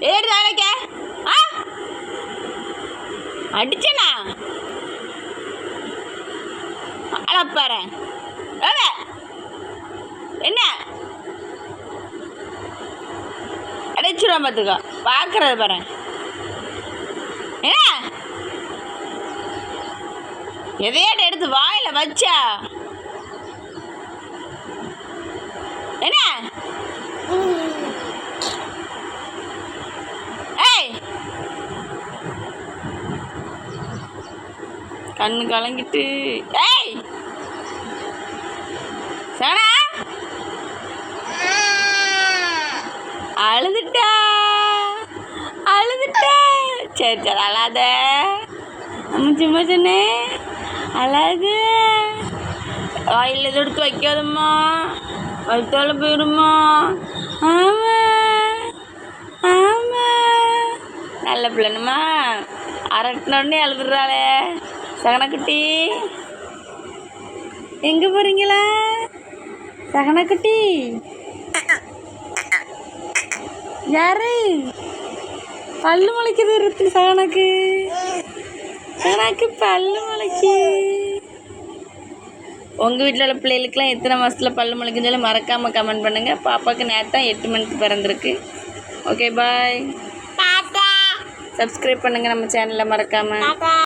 ஏடு வேலைக்க. ஆ? அடிச்சனா? அழப்பாரு என்ன? அடைச்சிடும் பார்த்துக்கோ பார்க்குறது பாரு. என்ன? எதையாட்ட எடுத்து வாயில் வச்சா என்ன ஏய் கண்ணு கலங்கிட்டு ஏய்! சனா அழுதுட்டா! அழுதுட்டா! சரி சரி அழாத. அம்மா சும்மா சொன்னே அழாது. வாயில் எடுத்து வைக்காதம்மா. வயிற்றால போயிடுமா ஆமா. ஆமா. நல்ல பிள்ளைனுமா அரட்டினோடனே அழுதுறாளே சகனக்குட்டி. எங்க போறீங்களா? சகனக்குட்டி. யாரு? பல்லு முளைக்குது இருக்கு சகனக்கு. சகனாக்கு பல்லு முளைக்கு. உங்கள் வீட்டில் உள்ள பிள்ளைகளுக்குலாம் எத்தனை மாதத்தில் பல்லு முளைக்குன்னு சொல்லி மறக்காமல் கமெண்ட் பண்ணுங்கள் பாப்பாவுக்கு நேரத்தான் எட்டு மணிக்கு பிறந்திருக்கு. ஓகே பாய் சப்ஸ்கிரைப் பண்ணுங்கள் நம்ம சேனலை மறக்காமல்